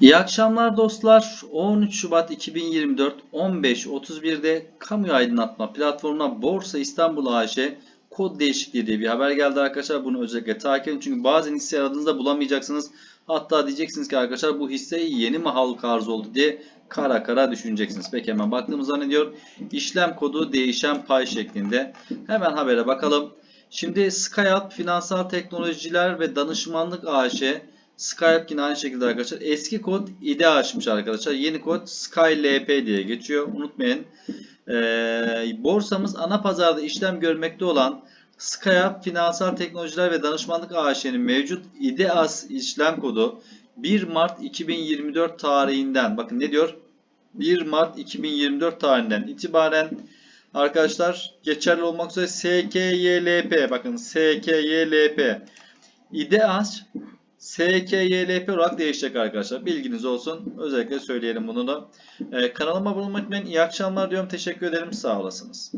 İyi akşamlar dostlar. 13 Şubat 2024 15.31'de kamu aydınlatma platformuna Borsa İstanbul AŞ kod değişikliği diye bir haber geldi arkadaşlar. Bunu özellikle takip edin. Çünkü bazen hisse aradığınızda bulamayacaksınız. Hatta diyeceksiniz ki arkadaşlar bu hisse yeni mi halk arz oldu diye kara kara düşüneceksiniz. Peki hemen baktığımızda ne diyor? İşlem kodu değişen pay şeklinde. Hemen habere bakalım. Şimdi SkyUp Finansal Teknolojiler ve Danışmanlık AŞ Skype yine aynı şekilde arkadaşlar. Eski kod IDE açmış arkadaşlar. Yeni kod SkyLP diye geçiyor. Unutmayın. Ee, borsamız ana pazarda işlem görmekte olan SkyUp Finansal Teknolojiler ve Danışmanlık AŞ'nin mevcut IDEAS işlem kodu 1 Mart 2024 tarihinden bakın ne diyor? 1 Mart 2024 tarihinden itibaren arkadaşlar geçerli olmak üzere SKYLP bakın SKYLP IDEAS SKYLP olarak değişecek arkadaşlar. Bilginiz olsun. Özellikle söyleyelim bunu da. Ee, kanalıma olmayı unutmayın. İyi akşamlar diyorum. Teşekkür ederim. Sağ olasınız.